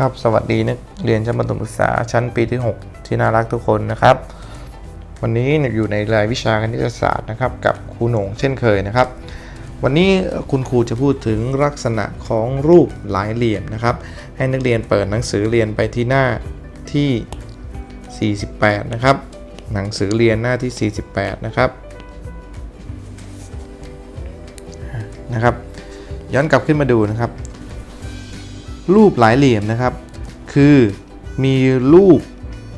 ครับสวัสดีนักเรียนชั้นประถมศึกษาชั้นปีที่ 6 ที่น่ารักทุกคนนะครับ วันนี้อยู่ในรายวิชาคณิตศาสตร์นะครับกับครูหนงเช่นเคยนะครับ วันนี้คุณครูจะพูดถึงลักษณะของรูปหลายเหลี่ยมนะครับ ให้นักเรียนเปิดหนังสือเรียนไปที่หน้าที่ 48 นะครับ หนังสือเรียนหน้าที่ 48 นะครับนะครับ ย้อนกลับขึ้นมาดูนะครับ รูปหลายเหลี่ยมนะครับ คือมีรูป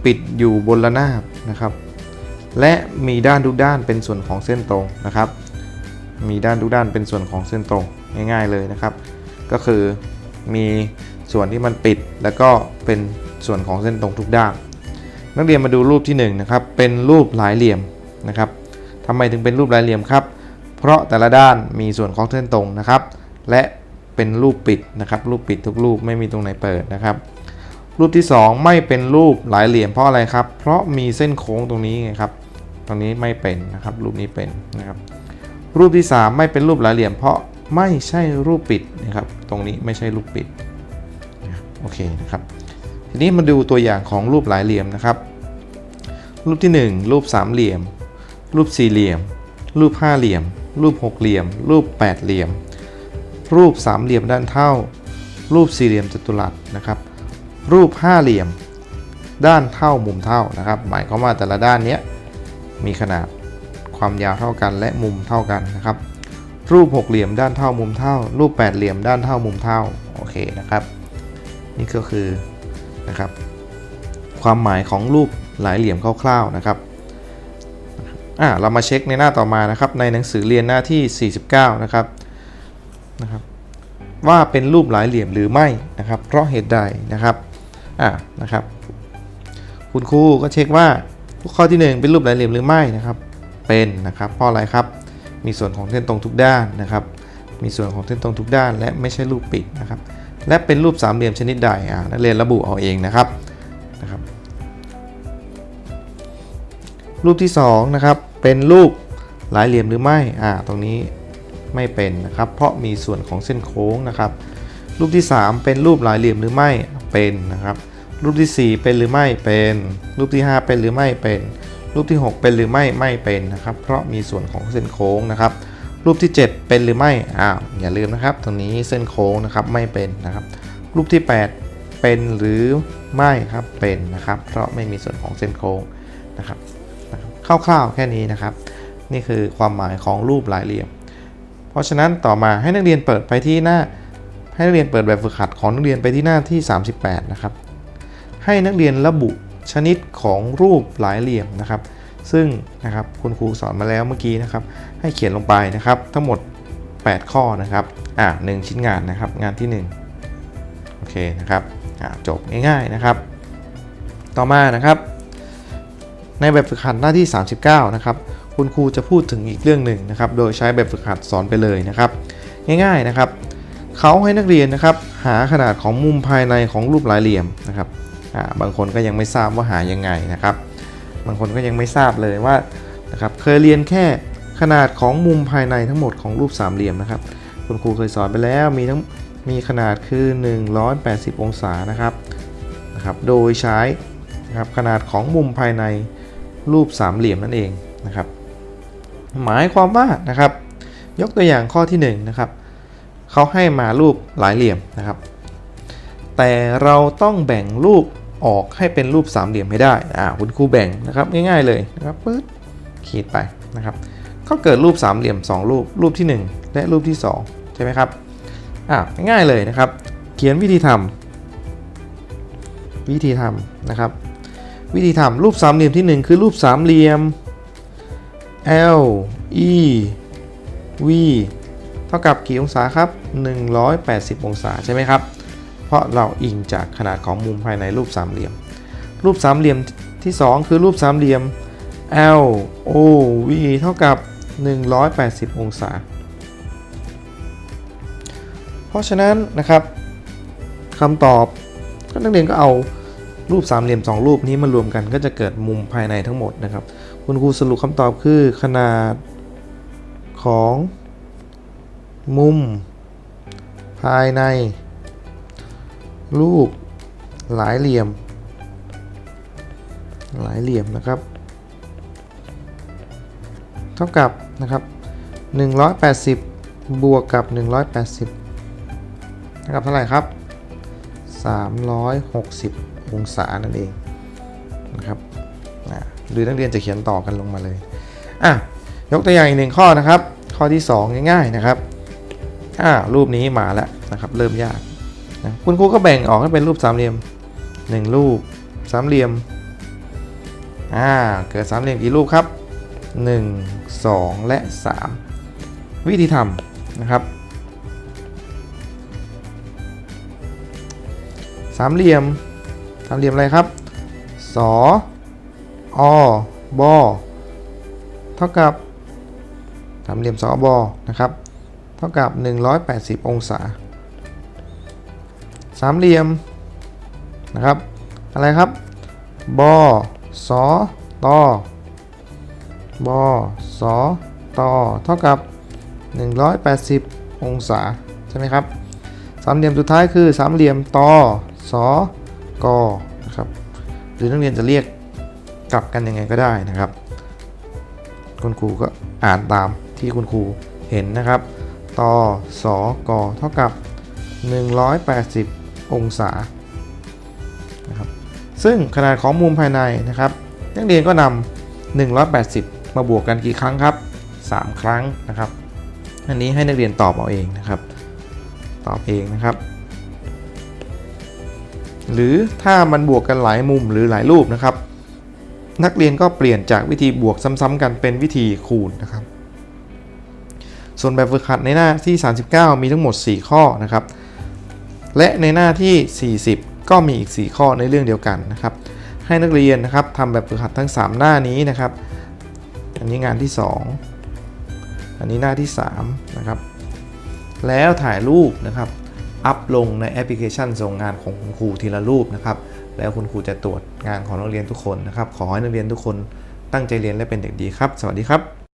ปิดอยู่บนระนาบนะครับ และมีด้านทุกด้านเป็นส่วนของเส้นตรงนะครับ มีด้านทุกด้านเป็นส่วนของเส้นตรงง่าย ๆเลยนะครับ ก็คือมีส่วนที่มันปิดแล้วก็เป็นส่วนของเส้นตรงทุกด้าน นักเรียนมาดูรูปที่1นะครับ เป็นรูปหลายเหลี่ยมนะครับทำไมถึงเป็นรูปหลายเหลี่ยมครับ เพราะแต่ละด้านมีส่วนของเส้นตรงนะครับ และ เป็นรูปปิดนะครับ รูปปิดทุกรูปไม่มีตรงไหนเปิดนะครับ รูปที่ 2 ไม่เป็นรูปหลายเหลี่ยมเพราะอะไรครับ เพราะมีเส้นโค้งตรงนี้ไงครับ ตรงนี้ไม่เป็นนะครับ รูปนี้เป็นนะครับ รูปที่ 3 ไม่เป็นรูปหลายเหลี่ยม เพราะไม่ใช่รูปปิดนะครับ ตรงนี้ไม่ใช่รูปปิดโอเคนะครับ ทีนี้มาดูตัวอย่างของรูปหลายเหลี่ยมนะครับ รูปที่ 1 รูปสามเหลี่ยม รูปสี่เหลี่ยม รูปห้าเหลี่ยม รูปหกเหลี่ยม รูปแปดเหลี่ยม รูปสามเหลี่ยมด้านเท่า รูปสี่เหลี่ยมจัตุรัสนะครับ รูปห้าเหลี่ยม ด้านเท่ามุมเท่านะครับ หมายความว่าแต่ละด้านเนี้ยมีขนาดความยาวเท่ากันและมุมเท่ากันนะครับ รูปหกเหลี่ยมด้านเท่ามุมเท่า รูปแปดเหลี่ยมด้านเท่ามุมเท่าโอเคนะครับ นี่ก็คือนะครับ ความหมายของรูปหลายเหลี่ยมคร่าวๆนะครับอ่าเรามาเช็คในหน้าต่อมานะครับ ในหนังสือเรียนหน้าที่ 49 นะครับ นะครับว่าเป็นรูปหลายเหลี่ยมหรือไม่นะครับ เพราะเหตุใดนะครับอ่านะครับ คุณครูก็เช็คว่าข้อที่ 1 เป็นรูปหลายเหลี่ยมหรือไม่นะครับ เป็นนะครับเพราะอะไรครับ มีส่วนของเส้นตรงทุกด้านนะครับ มีส่วนของเส้นตรงทุกด้าน และไม่ใช่รูปปิดนะครับ และเป็นรูปสามเหลี่ยมชนิดใดอ่านักเรียนระบุเอาเองนะครับนะครับ รูปที่2นะครับเป็นรูปหลายเหลี่ยมหรือไม่อ่าตรงนี้ ไม่เป็นนะครับ เพราะมีส่วนของเส้นโค้งนะครับ รูปที่ 3 เป็นรูปหลายเหลี่ยมหรือไม่เป็นนะครับ รูปที่ 4 เป็นหรือไม่เป็น รูปที่ 5 เป็นหรือไม่เป็น รูปที่ 6 เป็นหรือไม่ไม่เป็นนะครับ เพราะมีส่วนของเส้นโค้งนะครับ รูปที่ 7 เป็นหรือไม่อ้าวอย่าลืมนะครับ ตรงนี้เส้นโค้งนะครับไม่เป็นนะครับ รูปที่ 8 เป็นหรือไม่ครับเป็นนะครับ เพราะไม่มีส่วนของเส้นโค้งนะครับคร่าวๆแค่นี้นะครับ นี่คือความหมายของรูปหลายเหลี่ยม เพราะฉะนั้นต่อมาให้นักเรียนเปิดไปที่หน้า ให้นักเรียนเปิดแบบฝึกหัดของนักเรียนไปที่หน้าที่ 38 นะครับ ให้นักเรียนระบุชนิดของรูปหลายเหลี่ยมนะครับ ซึ่งนะครับคุณครูสอนมาแล้วเมื่อกี้นะครับ ให้เขียนลงไปนะครับ ทั้งหมด 8 ข้อนะครับอ่าหนึ่งชิ้นงานนะครับ งานที่ 1 โอเคนะครับอ่าจบง่ายๆนะครับ ต่อมานะครับ ในแบบฝึกหัดหน้าที่ 39 นะครับ คุณครูจะพูดถึงอีกเรื่องหนึ่งนะครับ โดยใช้แบบฝึกหัดสอนไปเลยนะครับ ง่ายๆนะครับ เขาให้นักเรียนนะครับ หาขนาดของมุมภายในของรูปหลายเหลี่ยมนะครับบางคนก็ยังไม่ทราบว่าหายังไงนะครับ บางคนก็ยังไม่ทราบเลยว่านะครับเคยเรียนแค่ขนาดของมุมภายในทั้งหมดของรูปสามเหลี่ยมนะครับ คุณครูเคยสอนไปแล้วมีทั้งมีขนาดคือ 180 องศานะครับนะครับ โดยใช้นะครับขนาดของมุมภายในรูปสามเหลี่ยมนั่นเองนะครับ หมายความว่านะครับ ยกตัวอย่างข้อที่1นงนะครับเขาให้มารูปหลายเหลี่ยมนะครับ แต่เราต้องแบ่งรูปออกให้เป็นรูปสามเหลี่ยมให้ได้อ่าคุณครูแบ่งนะครับง่ายๆเลยนะครับปึ๊ดขีดไปนะครับ ก็เกิดรูปสามเหลี่ยม 2 รูปรูปที่ 1 และรูปที่ 2 ใช่ไหมครับอ่าง่ายๆเลยนะครับ เขียนวิธีทำวิธีทำนะครับ วิธีทำรูปสามเหลี่ยมที่ 1 คือรูปสามเหลี่ยม L E V เท่ากับกี่องศาครับ 180 องศาใช่ไหมครับ เพราะเราอิงจากขนาดของมุมภายในรูปสามเหลี่ยม รูปสามเหลี่ยมที่ 2 คือรูปสามเหลี่ยม L O V เท่ากับ 180 องศา เพราะฉะนั้นนะครับคำตอบก็นักเรียนก็เอา รูปสามเหลี่ยม 2 รูปนี้มารวมกันก็จะเกิดมุมภายในทั้งหมดนะครับ คุณครูสรุปคำตอบคือขนาดของมุม ภายใน รูปหลายเหลี่ยม หลายเหลี่ยมนะครับ เท่ากับนะครับ180 บวกกับ 180เท่ากับเท่าไหร่ครับ 360 องศานั่นเองนะครับหรือนักเรียนจะเขียนต่อกันลงมาเลยอะยกตัวอย่างอีกหนึ่งข้อนะครับ ข้อที่ 2 ง่ายๆนะครับอ่ารูปนี้มาแล้วนะครับ เริ่มยากนะคุณครูก็แบ่งออกให้เป็นรูปสามเหลี่ยม 1 รูปสามเหลี่ยมอ่าเกิดสามเหลี่ยมกี่รูปครับ 1 2 และ 3 วิธีทำนะครับสามเหลี่ยมามเหลี่ยมอะไรครับสออบอเท่ากับสามเหลี่ยมสอบอนะครับ เท่ากับ 180 องศา สามเหลี่ยมนะครับ อะไรครับ บอสอตอบอสอตอเท่ากับ 180 องศา ใช่ไหมครับ สามเหลี่ยมสุดท้ายคือสามเหลี่ยมตอสอ กอนะครับหรือนักเรียนจะเรียกกลับกันยังไงก็ได้นะครับ คุณครูก็อ่านตามที่คุณครูเห็นนะครับตอสอกอเท่ากับ 180 องศานะครับซึ่งขนาดของมุมภายในนะครับ นักเรียนก็นำ180 มาบวกกันกี่ครั้งครับ 3 ครั้งนะครับ อันนี้ให้นักเรียนตอบเอาเองนะครับ ตอบเองนะครับ หรือถ้ามันบวกกันหลายมุมหรือหลายรูปนะครับ นักเรียนก็เปลี่ยนจากวิธีบวกซ้ำๆกันเป็นวิธีคูณนะครับ ส่วนแบบฝึกหัดในหน้าที่ 39 มีทั้งหมด 4 ข้อนะครับ และในหน้าที่ 40 ก็มีอีก 4 ข้อในเรื่องเดียวกันนะครับ ให้นักเรียนนะครับทำแบบฝึกหัดทั้ง 3 หน้านี้นะครับ อันนี้งานที่ 2 อันนี้หน้าที่ 3 นะครับ แล้วถ่ายรูปนะครับ อัพลงในแอปพลิเคชันส่งงานของคุณครูทีละรูปนะครับ แล้วคุณครูจะตรวจงานของนักเรียนทุกคนนะครับ ขอให้นักเรียนทุกคนตั้งใจเรียนและเป็นเด็กดีครับ สวัสดีครับ